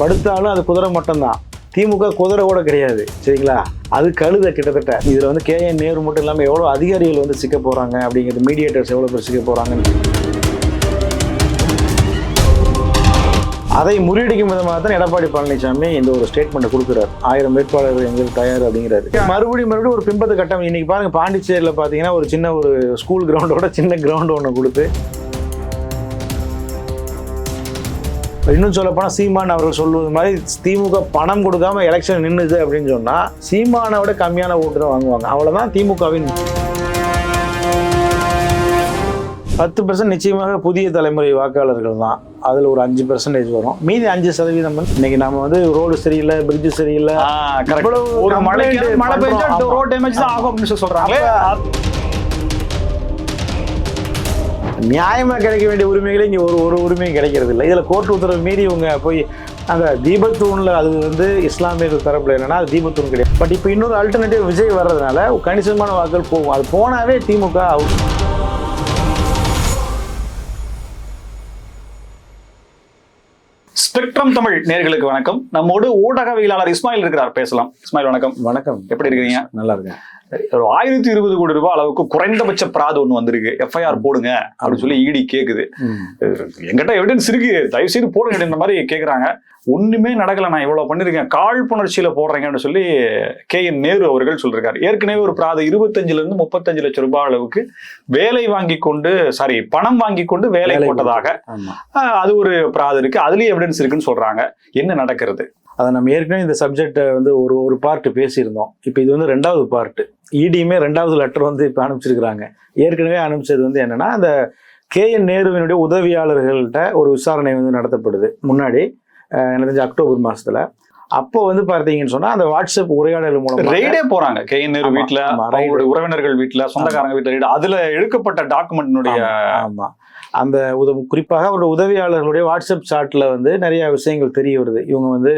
படுத்தாலும் அது குதிரை மட்டும்தான். திமுக குதிரை கூட கிடையாது சரிங்களா? அது கழுத கிட்டத்தட்ட. இதில் வந்து கே என் நேரு மட்டும் இல்லாமல் எவ்வளோ அதிகாரிகள் வந்து சிக்க போகிறாங்க அப்படிங்கிறது மீடியேட்டர்ஸ் எவ்வளோ பேர் சிக்க போகிறாங்கன்னு அதை முறியடிக்கும் விதமாக தான் எடப்பாடி பழனிசாமி இந்த ஒரு ஸ்டேட்மெண்ட்டை கொடுக்குறாரு. ஆயிரம் வேட்பாளர்கள் எங்களுக்கு தயார் அப்படிங்கிறாரு. மறுபடியும் மறுபடியும் ஒரு பிம்பத்தை கட்டம் இன்னைக்கு பாருங்க பாண்டிச்சேரியில் பார்த்தீங்கன்னா ஒரு சின்ன ஒரு ஸ்கூல் கிரவுண்டோட சின்ன கிரவுண்ட் ஒன்று கொடுத்து இன்னும் சொல்ல போனால் சீமான் அவர்கள் சொல்வது மாதிரி திமுக பணம் கொடுக்காம எலெக்ஷன் நின்றுது அப்படின்னு சொன்னா சீமானை விட கம்மியான ஓட்டு தான் வாங்குவாங்க. அவ்வளவுதான் திமுகவின் பத்து பெர்சன்ட் நிச்சயமாக புதிய தலைமுறை வாக்காளர்கள் தான். அதில் ஒரு அஞ்சு பெர்சன்டேஜ் வரும். மீதி அஞ்சு சதவீதம் இன்னைக்கு நம்ம வந்து ரோடு சரியில்லை பிரிட்ஜ் சரியில்லை. ஒரு complaint மழை பெஞ்சா. ரோட் டேமேஜ் தான் ஆகும் அப்படின்னு சொல்றாங்க. நியாயமாக கிடைக்க வேண்டிய உரிமைகளே இங்கே ஒரு ஒரு உரிமையும் கிடைக்கிறது இல்லை இதில் கோர்ட் உத்தரவு மீறி இவங்க போய் அந்த தீபத்தூனில் அது வந்து இஸ்லாமியர்கள் தரப்பில் என்னன்னா அது தீபத்தூண் கிடையாது. பட் இப்போ இன்னொரு அல்டர்னேட்டிவ் விஜய் வர்றதுனால கணிசமான வாக்குகள் போகும். அது போனாவே திமுக அவுட் ஸ்பெக்ட்ரம் தமிழ் நேர்களுக்கு வணக்கம். நம்மோடு ஊடகவியலாளர் இஸ்மாயில் இருக்கிறார். பேசலாம். இஸ்மாயில் வணக்கம். வணக்கம். எப்படி இருக்கிறீங்க? நல்லா இருக்கேன். ஒரு ஆயிரத்தி இருபது கோடி ரூபாய் அளவுக்கு குறைந்தபட்ச பிராது ஒண்ணு வந்திருக்கு. எஃப்ஐஆர் போடுங்க. அப்படின்னு சொல்லி இடி கேக்குது. எங்கிட்ட எவிடன்ஸ் இருக்கு. தயவு செய்து போடுங்க மாதிரி கேக்குறாங்க. ஒண்ணுமே நடக்கல நான் இவ்வளவு பண்ணிருக்கேன். காழ்ப்புணர்ச்சியில போடுறேங்கன்னு சொல்லி கே என் நேரு அவர்கள் சொல்றாரு ஏற்கனவே ஒரு பிராத இருபத்தஞ்சுல இருந்து முப்பத்தஞ்சு லட்சம் ரூபாய் அளவுக்கு வேலை வாங்கி கொண்டு சாரி பணம் வாங்கி கொண்டு வேலை போட்டதாக. அது ஒரு பிராது இருக்கு. அதுலயும் எவிடன்ஸ் இருக்குன்னு சொல்றாங்க. என்ன நடக்கிறது? அதை நம்ம ஏற்கனவே இந்த சப்ஜெக்டை வந்து ஒரு ஒரு பார்ட் பேசியிருந்தோம். இப்போ இது வந்து ரெண்டாவது பார்ட் இடியுமே ரெண்டாவது லெட்டர் வந்து இப்போ அனுப்பிச்சிருக்கிறாங்க. ஏற்கனவே அனுப்பிச்சது வந்து என்னன்னா அந்த கே என் நேருவினுடைய உதவியாளர்கள்ட்ட ஒரு விசாரணை வந்து நடத்தப்படுது. முன்னாடி எனக்கு தெரிஞ்ச அக்டோபர் மாசத்துல. அப்போ வந்து பார்த்தீங்கன்னு சொன்னா அந்த வாட்ஸ்அப் உரையாடல் மூலமா ரெய்டே போறாங்க. கே நேரு ஆமா, வீட்டுல உறவினர்கள் வீட்டுல சொந்தக்காரங்க வீட்டுல raid. அதுல எடுக்கப்பட்ட டாக்குமெண்ட்னுடைய ஆமா அந்த உத குறிப்பாக அவருடைய உதவியாளர்களுடைய வாட்ஸ்அப் சாட்ல வந்து நிறைய விஷயங்கள் தெரிய வருது. இவங்க வந்து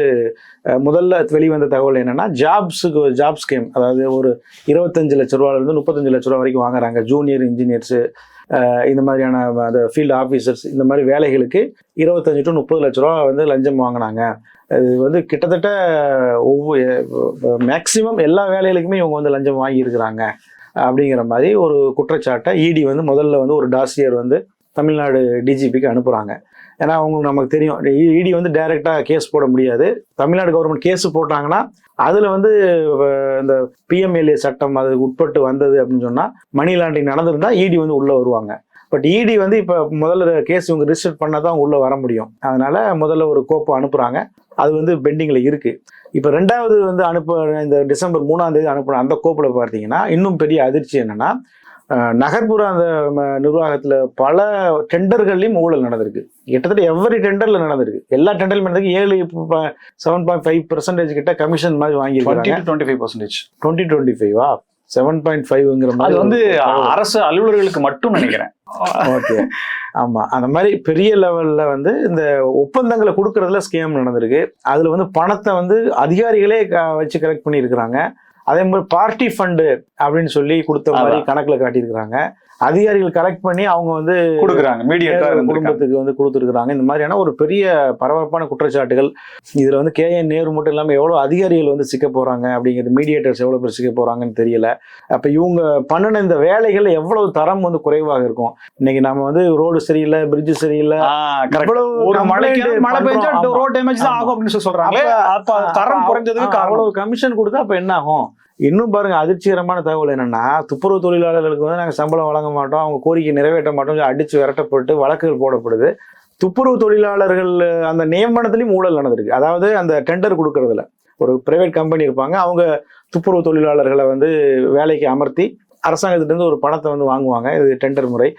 முதல்ல வெளிவந்த தகவல் என்னன்னா ஜாப்ஸுக்கு ஜாப் ஸ்கீம் அதாவது ஒரு இருபத்தஞ்சு லட்ச ரூபாயில இருந்து முப்பத்தஞ்சு லட்ச ரூபா வரைக்கும் வாங்குறாங்க. ஜூனியர் இன்ஜினியர்ஸ் இந்த மாதிரியான அந்த ஃபீல்டு ஆஃபீஸர்ஸ் இந்த மாதிரி வேலைகளுக்கு இருபத்தஞ்சு டு முப்பது லட்ச ரூபா வந்து லஞ்சம் வாங்கினாங்க. அது வந்து கிட்டத்தட்ட ஒவ்வொரு மேக்சிமம் எல்லா வேலைகளுக்குமே இவங்க வந்து லஞ்சம் வாங்கியிருக்கிறாங்க. அப்படிங்கிற மாதிரி ஒரு குற்றச்சாட்டை இடி வந்து முதல்ல வந்து ஒரு டாசியர் வந்து தமிழ்நாடு டிஜிபிக்கு அனுப்புகிறாங்க ஏன்னா அவங்களுக்கு நமக்கு தெரியும். இடி வந்து டைரெக்டாக கேஸ் போட முடியாது. தமிழ்நாடு கவர்மெண்ட் கேஸ் போட்டாங்கன்னா அதில் வந்து இந்த பிஎம்எல்ஏ சட்டம் அது உட்பட்டு வந்தது அப்படின்னு சொன்னால் மணி லாண்டரிங் நடந்திருந்தா இடி வந்து உள்ளே வருவாங்க. பட் இடி வந்து இப்போ முதல்ல கேஸ் இவங்க ரிஜிஸ்டர் பண்ணால் தான் உள்ளே வர முடியும். அதனால் முதல்ல ஒரு கோப்பை அனுப்புகிறாங்க அது வந்து பெண்டிங்கில் இருக்குது இப்போ ரெண்டாவது வந்து அனுப்ப இந்த டிசம்பர் மூணாம் தேதி அனுப்புன அந்த கோப்பில் பார்த்தீங்கன்னா இன்னும் பெரிய அதிர்ச்சி என்னென்னா நகர்ப்புற அந்த நிர்வாகத்தில் பல டெண்டர்கள்லையும் ஊழல் நடந்திருக்கு. கிட்டத்தட்ட எவ்வரி டெண்டரில் நடந்திருக்கு. எல்லா டெண்டர்லையும் நடந்திருக்கு. ஏழு செவன் பாயிண்ட் ஃபைவ் பர்சன்டேஜ் கிட்ட கமிஷன் மாதிரி வாங்கியிருக்காங்க. Twenty five percentage twenty twenty ஃபைவா seven point ஃபைவ்ங்கிற அது மாதிரி வந்து ஒரு- அரசு அலுவலர்களுக்கு மட்டும் நினைக்கிறேன். ஓகே ஆமா. அந்த மாதிரி பெரிய லெவல்ல வந்து இந்த ஒப்பந்தங்களை கொடுக்கறதுல ஸ்கேம் நடந்திருக்கு. அதுல வந்து பணத்தை வந்து அதிகாரிகளே வச்சு கலெக்ட் பண்ணியிருக்கிறாங்க. அதே மாதிரி பார்ட்டி ஃபண்டு அப்படின்னு சொல்லி கொடுத்த மாதிரி. கணக்குல காட்டியிருக்கிறாங்க அதிகாரிகள் கலெக்ட் பண்ணி அவங்க வந்து கொடுக்குறாங்க மீடியேட்டா இருந்திருக்காங்க. குடும்பத்துக்கு வந்து கொடுத்துருக்குறாங்க. இந்த மாதிரியான ஒரு பெரிய பரபரப்பான குற்றச்சாட்டுகள். இதுல வந்து கே. என் நேரு மட்டும் இல்லாம எவ்வளவு அதிகாரிகள் வந்து சிக்க போறாங்க அப்படிங்கிறது மீடியேட்டர்ஸ் எவ்வளவு பேர் சிக்க போறாங்கன்னு தெரியல. அப்ப இவங்க பண்ணின இந்த வேலைகள் எவ்வளவு தரம் வந்து குறைவாக இருக்கும்? இன்னைக்கு நம்ம வந்து ரோடு சரியில்லை பிரிட்ஜ் சரியில்லை. ஒரு complaint மழை பெஞ்சா. ரோட் டேமேஜ் தான். ஆகும் அப்படின்னு சொல்லி சொல்றாங்க அப்ப தரம் குறைஞ்சதுக்கு அவ்வளவு கமிஷன் கொடுத்தா அப்ப என்ன ஆகும்? இன்னும் பாருங்க அதிர்ச்சிகரமான தகவல் என்னன்னா துப்புரவு தொழிலாளர்களுக்கு வந்து நாங்கள் சம்பளம் வழங்க மாட்டோம் அவங்க கோரிக்கை நிறைவேற்ற மாட்டோம் அடித்து அடிச்சு விரட்டப்பட்டு வழக்குகள் போடப்படுது. துப்புரவு தொழிலாளர்கள் அந்த நியமனத்திலையும் ஊழல் நடந்திருக்கு. அதாவது அந்த டெண்டர் கொடுக்கறதுல. ஒரு பிரைவேட் கம்பெனி இருப்பாங்க அவங்க துப்புரவு தொழிலாளர்களை வந்து வேலைக்கு அமர்த்தி அரசாங்கத்திட்ட இருந்து ஒரு பணத்தை வந்து வாங்குவாங்க. இது டெண்டர் முறை.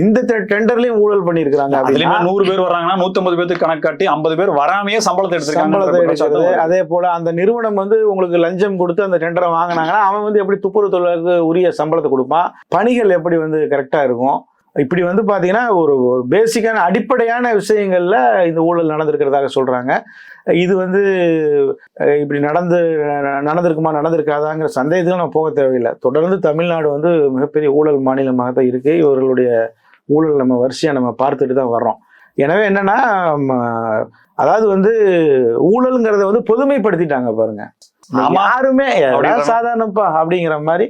இந்த டெண்டர்லயும் ஊழல் பண்ணியிருக்கிறாங்க அதுலயுமே நூறு பேர் வர்றாங்கன்னா நூத்தம்பது பேருக்கு கணக்கு காட்டி ஐம்பது பேர் வராமையே சம்பளத்தை எடுத்திருக்காங்க. அதே போல அந்த நிறுவனம் வந்து உங்களுக்கு லஞ்சம் கொடுத்து அந்த டெண்டரை வாங்கினாங்கன்னா அவன் வந்து எப்படி துப்புரவு தொழிலாளருக்கு உரிய சம்பளத்தை கொடுப்பான்? பணிகள் எப்படி வந்து கரெக்டா இருக்கும்? இப்படி வந்து பார்த்தீங்கன்னா ஒரு ஒரு பேசிக்கான அடிப்படையான விஷயங்களில் இந்த ஊழல் நடந்திருக்கிறதாக சொல்கிறாங்க இது வந்து இப்படி நடந்து நடந்திருக்குமா நடந்திருக்காதாங்கிற சந்தேகத்துக்கு நம்ம போக தேவையில்லை. தொடர்ந்து தமிழ்நாடு வந்து மிகப்பெரிய ஊழல் மாநிலமாக தான் இருக்குது இவர்களுடைய ஊழல் நம்ம வரிசையாக நம்ம பார்த்துட்டு தான் வர்றோம். எனவே என்னென்னா அதாவது வந்து ஊழலுங்கிறத வந்து பொதுமைப்படுத்திட்டாங்க பாருங்கள் யாருமே "எல்லாம் சாதாரணப்பா அப்படிங்கிற மாதிரி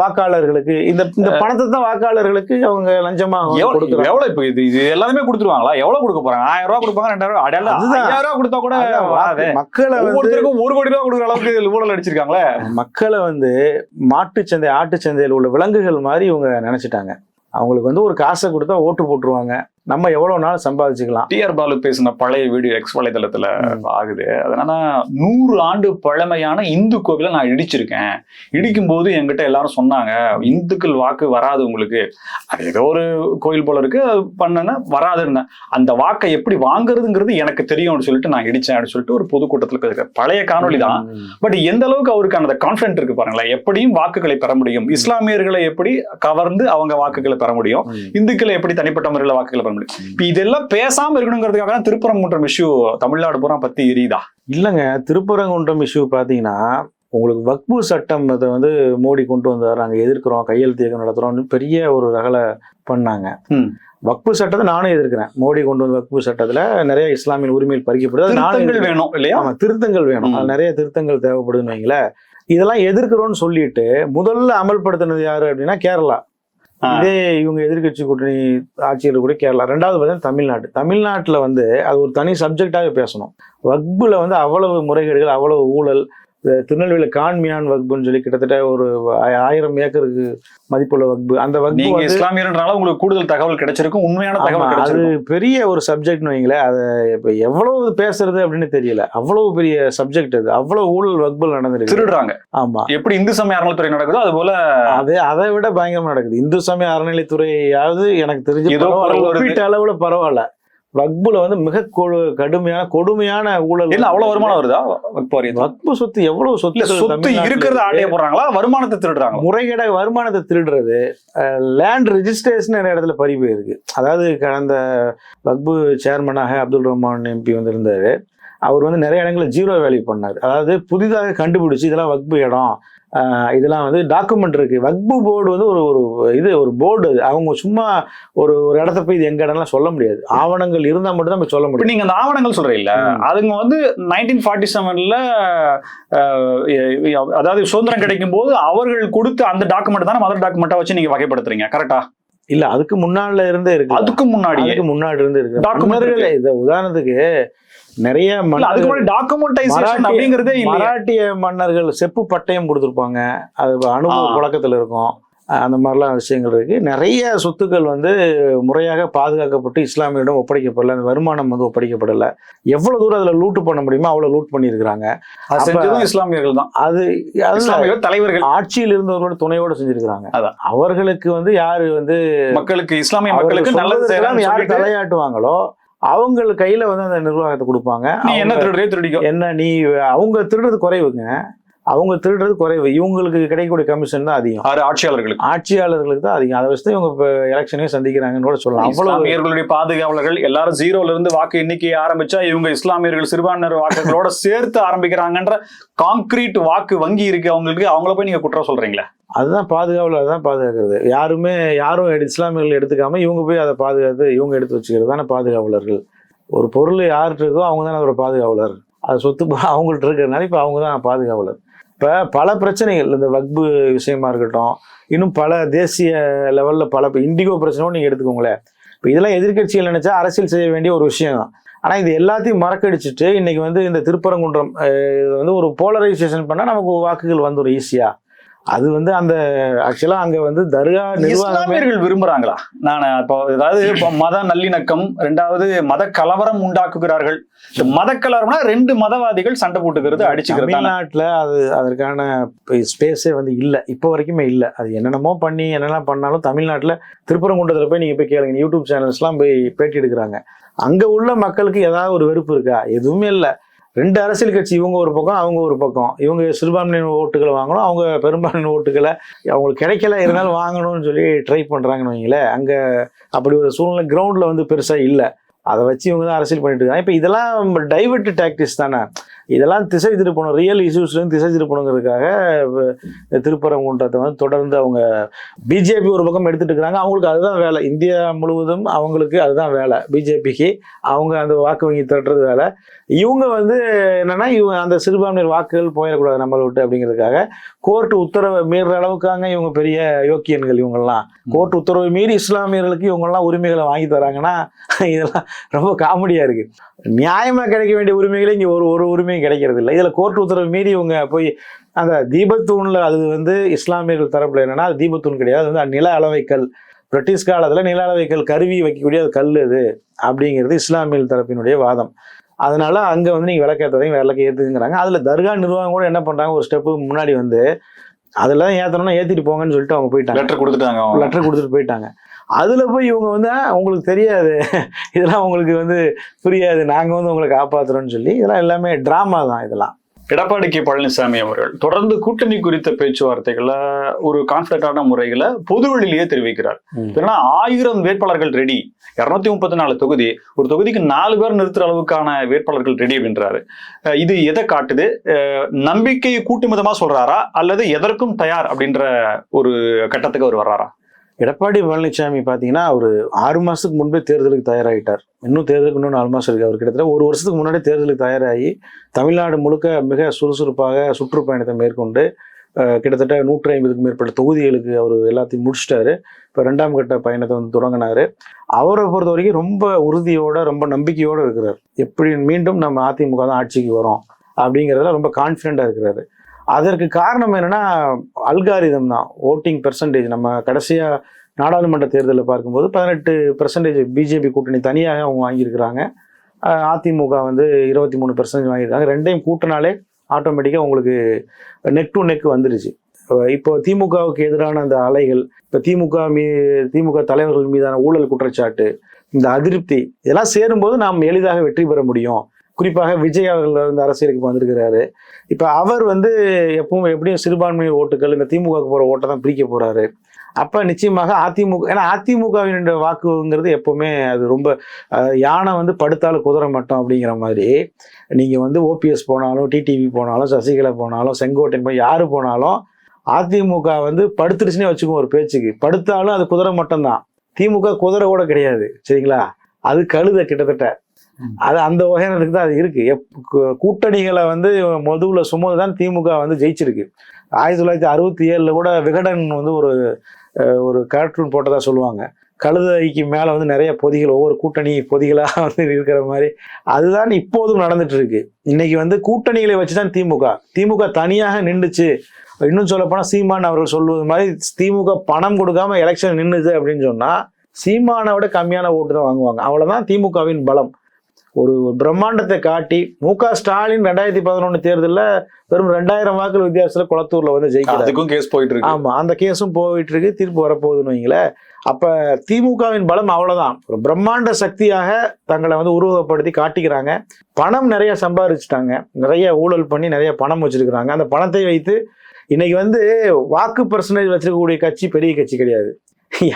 வாக்காளர்களுக்கு இந்த இந்த பணத்தை தான் வாக்காளர்களுக்கு அவங்க லஞ்சமா எவ்வளவு இப்ப இது இது எல்லாருமே கொடுத்துருவாங்களா? எவ்வளவு கொடுக்க போறாங்க? ஆயிரம் ரூபாய் கொடுப்பாங்க ரெண்டாயிரம் ரூபாய். ஐயாயிரம் ரூபாய் கொடுத்தா கூட மக்களை ஒவ்வொருத்தருக்கும் ஒரு கோடி ரூபாய் கொடுக்குற அளவுக்கு ஊழல் அடிச்சிருக்காங்களே. மக்களை வந்து மாட்டுச்சந்தை ஆட்டுச்சந்தையில் உள்ள விலங்குகள் மாதிரி இவங்க நினைச்சிட்டாங்க. அவங்களுக்கு வந்து ஒரு காசை கொடுத்தா ஓட்டு போட்டுருவாங்க. நம்ம எவ்வளவு நாள் சம்பாதிச்சுக்கலாம்? டிஆர் பாலு பேசின பழைய வீடியோ எக்ஸ் வலைதளத்துல. ஆகுது. அதனால நூறு ஆண்டு பழமையான இந்து கோவிலை நான் இடிச்சிருக்கேன். இடிக்கும் போது என்கிட்ட எல்லாரும் சொன்னாங்க இந்துக்கள் வாக்கு வராது உங்களுக்கு. அது ஏதோ ஒரு கோயில் போல இருக்கு பண்ணனா வராதுன்னு. அந்த வாக்கை எப்படி வாங்குறதுங்கிறது எனக்கு தெரியும் அப்படின்னு சொல்லிட்டு நான் இடிச்சேன் அப்படின்னு சொல்லிட்டு ஒரு பொதுக்கூட்டத்துல பேசுறேன் பழைய காணொளி தான். பட் எந்த அளவுக்கு அவருக்கு அந்த கான்பிடன்ட் இருக்கு பாருங்களேன். எப்படியும் வாக்குகளை பெற முடியும். இஸ்லாமியர்களை எப்படி கவர்ந்து அவங்க வாக்குகளை பெற முடியும். இந்துக்களை எப்படி தனிப்பட்ட முறையில் வாக்குகளை பெற முடியும். இப்ப இதெல்லாம் பேசாம இருக்கணுங்கிறதுக்காக தான் திருப்பரங்குன்றம் இஷ்யூ தமிழ்நாடு பூரா பத்தி எரியுதா? இல்லைங்க திருப்பரங்குன்றம் இஷ்யூ பார்த்தீங்கன்னா உங்களுக்கு வக்பு சட்டம் அதை வந்து மோடி கொண்டு வந்தார். நாங்கள் எதிர்க்கிறோம் கையெழுத்து இயக்கம் நடத்துகிறோம்னு பெரிய ஒரு ரகலை பண்ணாங்க. வக்பு சட்டத்தை நானும் எதிர்க்கிறேன். மோடி கொண்டு வந்த வக்பு சட்டத்தில் நிறைய இஸ்லாமிய உரிமைகள் பறிக்கப்படுது. நானும். வேணும் இல்லையா? ஆமா திருத்தங்கள் வேணும். நிறைய திருத்தங்கள் தேவைப்படுதுன்னு வைங்களேன். இதெல்லாம் எதிர்க்கிறோம்னு சொல்லிட்டு முதல்ல அமல்படுத்தினது யாரு அப்படின்னா கேரளா. இதே இவங்க எதிர்க்கட்சி கூட்டணி ஆட்சியில் கூட கேரளா. ரெண்டாவது பார்த்தீங்கன்னா தமிழ்நாடு. தமிழ்நாட்டில் வந்து அது ஒரு தனி சப்ஜெக்டாகவே பேசணும். வக்புல வந்து அவ்வளவு முறைகேடுகள் அவ்வளவு ஊழல் திருநெல்வேலி கான்மியான் வக்புன்னு சொல்லி கிட்டத்தட்ட ஒரு ஆய- ஆயிரம் ஏக்கருக்கு மதிப்புள்ள வக்பு அந்த வக்பு இஸ்லாமியர்ன்றனால உங்களுக்கு கூடுதல் தகவல் கிடைச்சிருக்கும். உண்மையான தகவல் அது பெரிய ஒரு சப்ஜெக்ட்னு வைங்களேன். அதை இப்போ எவ்வளவு பேசுறது அப்படின்னு தெரியல. அவ்வளவு பெரிய சப்ஜெக்ட் அது. அவ்வளவு ஊழல் வக்புல் நடந்திருக்கு. திருடுறாங்க. ஆமா. எப்படி இந்து சமய அறநிலைத்துறை நடக்குதோ அது போல அது அதை விட பயங்கரமா நடக்குது. இந்து சமய அறநிலைத்துறையாவது எனக்கு தெரிஞ்சு அளவுல பரவாயில்ல. வக்புல வந்து மிக கொடு- கடுமையான கொடுமையான ஊழல் இல்ல அவ்வளவு வருமானம் வருதா? வக்பு சொத்து எவ்வளவு சொத்து சொத்து இருக்கிறத ஆட்டைய போடுறாங்களா வருமானத்தை திருடுறாங்களா? முறைகேட வருமானத்தை திருடுறது லேண்ட் ரெஜிஸ்ட்ரேஷன் நிறைய இடத்துல பறி போயிருக்கு. அதாவது கடந்த வக்பு சேர்மனாக அப்துல் ரஹ்மான் எம்பி வந்திருந்தாரு. அவர் வந்து நிறைய இடங்களில் ஜீரோ வேல்யூ பண்ணார். அதாவது புதிதாக கண்டுபிடிச்சு இதெல்லாம் வக்பு இடம் இதெல்லாம் வந்து டாக்குமெண்ட் இருக்கு. வக்பு போர்டு வந்து ஒரு ஒரு இது ஒரு போர்டு அது. அவங்க சும்மா ஒரு ஒரு இடத்த போய் இது எங்க இடம்லாம் சொல்ல முடியாது. ஆவணங்கள் இருந்தால் மட்டும் தான் போய் சொல்ல முடியும். நீங்க அந்த ஆவணங்கள் சொல்றீங்கல்ல ம். அதுங்க வந்து நைன்டீன் ஃபார்ட்டி செவன்ல அதாவது சுதந்திரம் கிடைக்கும் போது அவர்கள் கொடுத்த அந்த டாக்குமெண்ட் தானே மதர் டாக்குமெண்ட்டா வச்சு நீங்க வகைப்படுத்துறீங்க. கரெக்டா இல்ல அதுக்கு முன்னால இருந்தே இருக்கு அதுக்கு அதுக்கு முன்னாடி இருந்து இருக்கு மன்னர்களே இத உதாரணத்துக்கு நிறைய அதுக்கு முன்னாடி டாக்குமெண்டைசேஷன் அப்படிங்கறதே மராட்டிய மன்னர்கள் செப்பு பட்டயம் கொடுத்துருப்பாங்க. அது அனுபவ. புழக்கத்துல இருக்கும். அந்த மாதிரிலாம் விஷயங்கள் இருக்கு. நிறைய சொத்துக்கள் வந்து முறையாக பாதுகாக்கப்பட்டு இஸ்லாமியிடம் ஒப்படைக்கப்படல. அந்த வருமானம் வந்து ஒப்படைக்கப்படல. எவ்வளவு தூரம் அதுல லூட்டு பண்ண முடியுமோ அவ்வளவு லூட் பண்ணியிருக்கிறாங்க. இஸ்லாமியர்கள் தான். அது இஸ்லாமியர்கள் தலைவர்கள். ஆட்சியில் இருந்தவர்களோட துணையோட செஞ்சிருக்கிறாங்க. அதான். அவர்களுக்கு வந்து யாரு வந்து மக்களுக்கு இஸ்லாமிய மக்களுக்கு நல்லது யார் தலையாட்டுவாங்களோ அவங்க கையில வந்து அந்த நிர்வாகத்தை கொடுப்பாங்க. நீ என்ன திருடுறே திருடிக்கோ. என்ன நீ அவங்க திருடுறது குறைவுங்க. அவங்க திருடுறது குறைவு. இவங்களுக்கு கிடைக்கக்கூடிய கமிஷன் தான் அதிகம். ஆறு ஆட்சியாளர்களுக்கு. ஆட்சியாளர்களுக்கு தான் அதிகம். அதை வச்சு தான் இவங்க இப்போ எலெக்ஷனே சந்திக்கிறாங்கன்னு கூட சொல்லலாம். அவ்வளவு பாதுகாவலர்கள் எல்லாரும் ஜீரோல இருந்து வாக்கு எண்ணிக்கையை ஆரம்பிச்சா இவங்க இஸ்லாமியர்கள் சிறுபான்மையினர் வாக்குகளோட சேர்த்து ஆரம்பிக்கிறாங்கன்ற கான்கிரீட் வாக்கு வங்கி இருக்கு. அவங்களுக்கு அவங்கள போய் நீங்க குற்றம் சொல்றீங்களே? அதுதான் பாதுகாவலர் அதுதான் பாதுகாக்கிறது. யாருமே யாரும் இஸ்லாமியர்கள் எடுத்துக்காம இவங்க போய் அதை பாதுகாத்து இவங்க எடுத்து வச்சுக்கிறது தானே பாதுகாவலர்கள். ஒரு பொருள் யார்கிட்ட இருக்கோ அவங்க தானே அதோட பாதுகாவலர். அது சொத்து அவங்கள்ட்ட இருக்கிறதுனால இப்போ அவங்க தான் பாதுகாவலர். இப்போ பல பிரச்சனைகள் இந்த வக்பு விஷயமா இருக்கட்டும் இன்னும் பல தேசிய லெவலில் பல இப்போ இண்டிகோ பிரச்சனையும் நீங்கள் எடுத்துக்கோங்களேன். இப்போ இதெல்லாம் எதிர்க்கட்சிகள் நினைச்சா அரசியல் செய்ய வேண்டிய ஒரு விஷயம் தான். ஆனால் இது எல்லாத்தையும் மறக்கடிச்சிட்டு இன்னைக்கு வந்து இந்த திருப்பரங்குன்றம் இது வந்து ஒரு போலரைசேஷன் பண்ணால் நமக்கு வாக்குகள் வந்துடும் ஈஸியாக அது வந்து அந்த ஆக்சுவலாக அங்கே வந்து தர்கா நிர்வாகமே இஸ்லாமியர்கள் விரும்புறாங்களா? நான் இப்போ அதாவது இப்போ மத நல்லிணக்கம் ரெண்டாவது மத கலவரம் உண்டாக்குகிறார்கள். மத கலவரம்னா ரெண்டு மதவாதிகள் சண்டை போட்டுக்கிறது அடிச்சுக்கிறது. தமிழ்நாட்டில் அது அதற்கான ஸ்பேஸே வந்து இல்லை. இப்போ வரைக்குமே இல்லை. அது என்னென்னமோ பண்ணி என்னெல்லாம் பண்ணாலும் தமிழ்நாட்டில் திருப்பரங்குன்றத்தில் போய் நீங்கள் போய் கேளுங்க. யூடியூப் சேனல்ஸ்லாம் போய் பேட்டி எடுக்கிறாங்க. அங்கே உள்ள மக்களுக்கு ஏதாவது ஒரு வெறுப்பு இருக்கா? எதுவுமே இல்லை. ரெண்டு அரசியல் கட்சி இவங்க ஒரு பக்கம் அவங்க ஒரு பக்கம். இவங்க சிறுபான்மையின ஓட்டுகளை வாங்கணும் அவங்க பெரும்பான்மையின ஓட்டுகளை அவங்களுக்கு கிடைக்கல இருந்தாலும் வாங்கணும்னு சொல்லி ட்ரை பண்ணுறாங்கன்னு வைங்களேன். அங்கே அப்படி ஒரு சூழ்நிலை கிரவுண்டில் வந்து பெருசாக இல்லை. அதை வச்சு இவங்க தான் அரசியல் பண்ணிட்டு இருக்காங்க. இப்போ இதெல்லாம் டைவர்ட் டாக்டிக்ஸ் தானே. இதெல்லாம் திசை திருப்பணும் ரியல் இஷ்யூஸ்லேருந்து திசை திருப்பணுங்கிறதுக்காக திருப்பரங்குன்றத்தை வந்து தொடர்ந்து அவங்க பிஜேபி ஒரு பக்கம் எடுத்துட்டு இருக்கிறாங்க அவங்களுக்கு அதுதான் வேலை. இந்தியா முழுவதும் அவங்களுக்கு அதுதான் வேலை. பிஜேபிக்கு அவங்க அந்த வாக்கு வங்கி திரட்டுறது வேலை. இவங்க வந்து என்னன்னா இவங்க அந்த சிறுபான்மையர் வாக்குகள் போயிடக்கூடாது நம்மளை விட்டு அப்படிங்கிறதுக்காக. கோர்ட் உத்தரவை மீறுற அளவுக்காங்க இவங்க பெரிய யோக்கியன்கள் இவங்கெல்லாம். கோர்ட் உத்தரவை மீறி இஸ்லாமியர்களுக்கு இவங்கெல்லாம் உரிமைகளை வாங்கி தராங்கன்னா இதெல்லாம் ரொம்ப காமெடியா இருக்கு. நியாயமா கிடைக்க வேண்டிய உரிமைகளே இங்க ஒரு ஒரு உரிமையும் கிடைக்கிறது இல்லை இதுல கோர்ட் உத்தரவு மீறி இவங்க போய் அந்த தீபத்தூண்ல அது வந்து இஸ்லாமியர்கள் தரப்புல என்னன்னா அது தீபத்தூண் கிடையாது. அது வந்து நில அளவைக்கல் பிரிட்டிஷ் காலத்துல நில அளவைக்கல் கருவி வைக்கக்கூடிய அது கல் அது அப்படிங்கிறது இஸ்லாமியர்கள் தரப்பினுடைய வாதம். அதனால அங்க வந்து நீங்க விளக்கேற்றதையும் விளக்க ஏத்துங்கிறாங்க அதுல தர்கா நிர்வாகம் கூட என்ன பண்றாங்க? ஒரு ஸ்டெப்பு முன்னாடி வந்து அதெல்லாம் ஏத்தணும்னா ஏத்திட்டு போங்கன்னு சொல்லிட்டு அவங்க போயிட்டாங்க. லெட்டர் கொடுத்துட்டாங்க அவங்க. லெட்டர் கொடுத்துட்டு போயிட்டாங்க. அதுல போய் இவங்க வந்து "ஆ, உங்களுக்கு தெரியாது. இதெல்லாம் உங்களுக்கு வந்து புரியாது. நாங்க வந்து உங்களை காப்பாத்துறோம்னு சொல்லி இதெல்லாம் எல்லாமே டிராமா தான் இதெல்லாம். எடப்பாடி கே. பழனிசாமி அவர்கள் தொடர்ந்து கூட்டணி குறித்த பேச்சுவார்த்தைகளை ஒரு கான்பிடண்டான முறைகளை பொதுவெளியிலேயே தெரிவிக்கிறார். ஏன்னா ஆயிரம் வேட்பாளர்கள் ரெடி இருநூத்தி முப்பத்தி நாலு தொகுதி. ஒரு தொகுதிக்கு நாலு பேர் நிறுத்துற அளவுக்கான வேட்பாளர்கள் ரெடி அப்படின்றாரு. இது எதை காட்டுது? நம்பிக்கையை கூட்டும் விதமா சொல்றாரா? அல்லது எதற்கும் தயார் அப்படின்ற ஒரு கட்டத்துக்கு அவர் வர்றாரா? எடப்பாடி பழனிசாமி பார்த்தீங்கன்னா அவர் ஆறு மாதத்துக்கு முன்பே தேர்தலுக்கு தயாராகிட்டார் இன்னும் தேர்தலுக்கு இன்னும் நாலு மாதம் இருக்குது அவர் கிட்டத்தட்ட ஒரு வருஷத்துக்கு முன்னாடி தேர்தலுக்கு தயாராகி தமிழ்நாடு முழுக்க மிக சுறுசுறுப்பாக சுற்றுப்பயணத்தை மேற்கொண்டு கிட்டத்தட்ட நூற்றி ஐம்பதுக்கு மேற்பட்ட தொகுதிகளுக்கு அவர் எல்லாத்தையும் முடிச்சிட்டாரு. இப்போ ரெண்டாம் கட்ட பயணத்தை வந்து தொடங்கினாரு. அவரை பொறுத்த வரைக்கும் ரொம்ப உறுதியோட ரொம்ப நம்பிக்கையோடு இருக்கிறார். எப்படி மீண்டும் நம்ம அதிமுக தான் ஆட்சிக்கு வரோம் அப்படிங்கிறதுல ரொம்ப கான்ஃபிடென்ட்டாக இருக்கிறாரு. அதற்கு காரணம் என்னன்னா அல்காரிதம் தான். ஓட்டிங் பெர்சன்டேஜ் நம்ம கடைசியாக நாடாளுமன்ற தேர்தலில் பார்க்கும்போது பதினெட்டு பெர்சன்டேஜ் பிஜேபி கூட்டணி தனியாக அவங்க வாங்கியிருக்கிறாங்க. அதிமுக வந்து இருபத்தி மூணு பெர்சன்டேஜ் வாங்கியிருக்காங்க. ரெண்டையும் கூட்டினாலே ஆட்டோமேட்டிக்காக உங்களுக்கு நெக் டு நெக் வந்துருச்சு. இப்போ திமுகவுக்கு எதிரான அந்த அலைகள் இப்போ திமுக மீ திமுக தலைவர்கள் மீதான ஊழல் குற்றச்சாட்டு இந்த அதிருப்தி இதெல்லாம் சேரும்போது நாம் எளிதாக வெற்றி பெற முடியும். குறிப்பாக விஜய் அவர்கள் வந்து அரசியலுக்கு வந்திருக்கிறாரு. இப்போ அவர் வந்து எப்பவும் எப்படியும் சிறுபான்மை ஓட்டுகள் இந்த திமுகவுக்கு போகிற ஓட்டை தான் பிரிக்க போகிறாரு அப்போ நிச்சயமாக அதிமுக ஏன்னா அதிமுகவினுடைய வாக்குங்கிறது எப்பவுமே அது ரொம்ப யானை வந்து படுத்தாலும் குதிரை மட்டும் அப்படிங்கிற மாதிரி. நீங்கள் வந்து ஓபிஎஸ் போனாலும் டிடிவி போனாலும் சசிகலா போனாலும் செங்கோட்டையன் போய் யார் போனாலும் அதிமுக வந்து படுத்துருச்சுனே வச்சுக்குவோம் ஒரு பேச்சுக்கு. படுத்தாலும் அது குதிரை மட்டும்தான் திமுக குதிரை கூட கிடையாது. சரிங்களா? அது கழுத கிட்டத்தட்ட. அது அந்த வகையானதுக்கு தான் அது இருக்கு. எப்- கூட்டணிகளை வந்து மொதுவுல சுமந்து தான் திமுக வந்து ஜெயிச்சிருக்கு. ஆயிரத்தி தொள்ளாயிரத்தி அறுபத்தி ஏழுல கூட விகடன் வந்து ஒரு ஒரு கார்ட்டூன் போட்டதா சொல்லுவாங்க. கழுதைக்கு மேலே வந்து நிறைய பொதிகள் ஒவ்வொரு கூட்டணி பொதிகளாக வந்து இருக்கிற மாதிரி. அதுதான் இப்போதும் நடந்துட்டு இருக்கு இன்னைக்கு வந்து கூட்டணிகளை வச்சு தான் திமுக. திமுக தனியாக நின்றுச்சு இன்னும் சொல்லப்போனால் சீமான் அவர்கள் சொல்வது மாதிரி திமுக பணம் கொடுக்காம எலெக்ஷன் நின்றுது அப்படின்னு சொன்னால் சீமானை விட கம்மியான ஓட்டு தான் வாங்குவாங்க. அவ்வளோதான் திமுகவின் பலம். ஒரு பிரம்மாண்டத்தை காட்டி மு க ஸ்டாலின் ரெண்டாயிரத்தி பதினொன்னு தேர்தலில் வெறும் ரெண்டாயிரம் வாக்குகள் வித்தியாசத்துல குளத்தூர்ல வந்து ஜெயிக்கிறார். அதுக்கும் கேஸ் போயிட்டு இருக்கு. ஆமா அந்த கேஸும் போயிட்டு இருக்கு தீர்ப்பு வரப்போகுதுன்னு வைங்களேன் அப்ப திமுகவின் பலம் அவ்வளவுதான். ஒரு பிரம்மாண்ட சக்தியாக தங்களை வந்து உருவகப்படுத்தி காட்டிக்கிறாங்க. பணம் நிறைய சம்பாதிச்சுட்டாங்க நிறைய ஊழல் பண்ணி நிறைய பணம் வச்சிருக்கிறாங்க. அந்த பணத்தை வைத்து இன்னைக்கு வந்து வாக்கு பர்சன்டேஜ் வச்சிருக்கக்கூடிய கட்சி பெரிய கட்சி கிடையாது.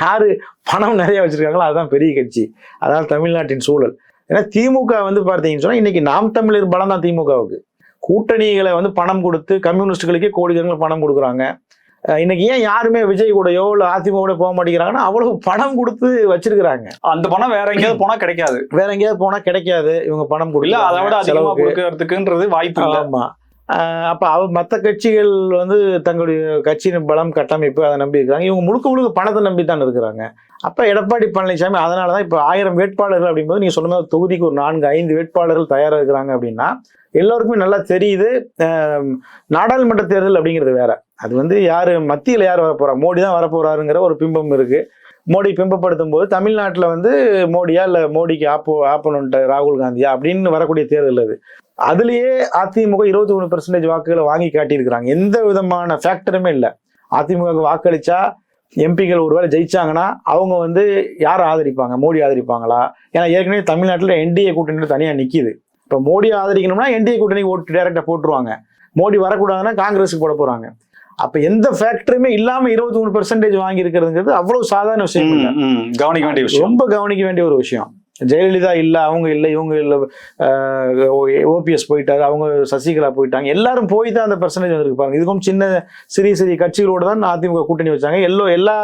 யாரு பணம் நிறைய வச்சிருக்காங்களோ அதுதான் பெரிய கட்சி. அதான் தமிழ்நாட்டின் சூழல். ஏன்னா திமுக வந்து பார்த்தீங்கன்னு சொன்னா இன்னைக்கு நாம் தமிழர் பலம் தான் திமுகவுக்கு. கூட்டணிகளை வந்து பணம் கொடுத்து கம்யூனிஸ்டுகளுக்கே கோடிக்கணக்கில் பணம் கொடுக்குறாங்க. இன்னைக்கு ஏன் யாருமே விஜய் கூடயோ இல்லை அதிமுக போக மாட்டேங்கிறாங்கன்னா அவ்வளவு பணம் கொடுத்து வச்சிருக்கிறாங்க. அந்த பணம் வேற எங்கேயாவது போனா கிடைக்காது. வேற எங்கேயாவது போனா கிடைக்காது. இவங்க பணம் கொடுக்கல அதை விட அதிகமா கொடுக்கறதுக்குன்றது வாய்ப்பு ஆமா. அப்போ அவ மற்ற கட்சிகள் வந்து தங்களுடைய கட்சியின் பலம் கட்டமைப்பு அதை நம்பி இருக்கிறாங்க இவங்க முழுக்க முழுக்க பணத்தை நம்பி தான் இருக்கிறாங்க. அப்போ எடப்பாடி பழனிசாமி அதனால தான் இப்போ ஆயிரம் வேட்பாளர்கள் அப்படிங்கும்போது நீங்கள் சொன்ன தொகுதிக்கு ஒரு நான்கு ஐந்து வேட்பாளர்கள் தயாராக இருக்கிறாங்க அப்படின்னா எல்லோருக்குமே நல்லா தெரியுது நாடாளுமன்ற தேர்தல் அப்படிங்கிறது வேற. அது வந்து யார் மத்தியில் யார் வரப்போகிறா மோடி தான் வரப்போகிறாருங்கிற ஒரு பிம்பம் இருக்குது மோடி பிம்பப்படுத்தும் போது தமிழ்நாட்டில் வந்து மோடியா இல்லை மோடிக்கு ஆப்போ ஆப்போனன்ட் ராகுல் காந்தியா அப்படின்னு வரக்கூடிய தேர்தல் அது. அதுலயே அதிமுக இருபத்தி மூணு பெர்சன்டேஜ் வாக்குகளை வாங்கி காட்டியிருக்கிறாங்க. எந்த விதமான ஃபேக்டருமே இல்லை. அதிமுக வாக்களிச்சா எம்பிக்கள் ஒருவேளை ஜெயிச்சாங்கன்னா அவங்க வந்து யாரை ஆதரிப்பாங்க? மோடி ஆதரிப்பாங்களா? ஏன்னா ஏற்கனவே தமிழ்நாட்டில் என்டிஏ கூட்டணி தனியாக நிற்கிது இப்போ மோடி ஆதரிக்கணும்னா என்டிஏ கூட்டணி ஓட்டு டைரக்டாக போட்டுருவாங்க. மோடி வரக்கூடாதுன்னா காங்கிரஸுக்கு போட போறாங்க. அப்ப எந்த ஃபேக்டருமே இல்லாம இருபத்தி மூணு பெர்சன்டேஜ் வாங்கி இருக்கிறதுங்கிறது அவ்வளவு சாதாரண விஷயம். கவனிக்க வேண்டிய விஷயம். ரொம்ப கவனிக்க வேண்டிய ஒரு விஷயம். ஜெயலலிதா இல்ல அவங்க இல்ல இவங்க இல்ல ஓபிஎஸ் போயிட்டாரு அவங்க சசிகலா போயிட்டாங்க. எல்லாரும் போய் தான் அந்த பர்சன்டேஜ் வந்திருக்கு பாருங்க. இதுக்கும் சின்ன சிறிய சிறிய கட்சிகளோட தான் அதிமுக கூட்டணி வச்சாங்க. எல்லோ எல்லா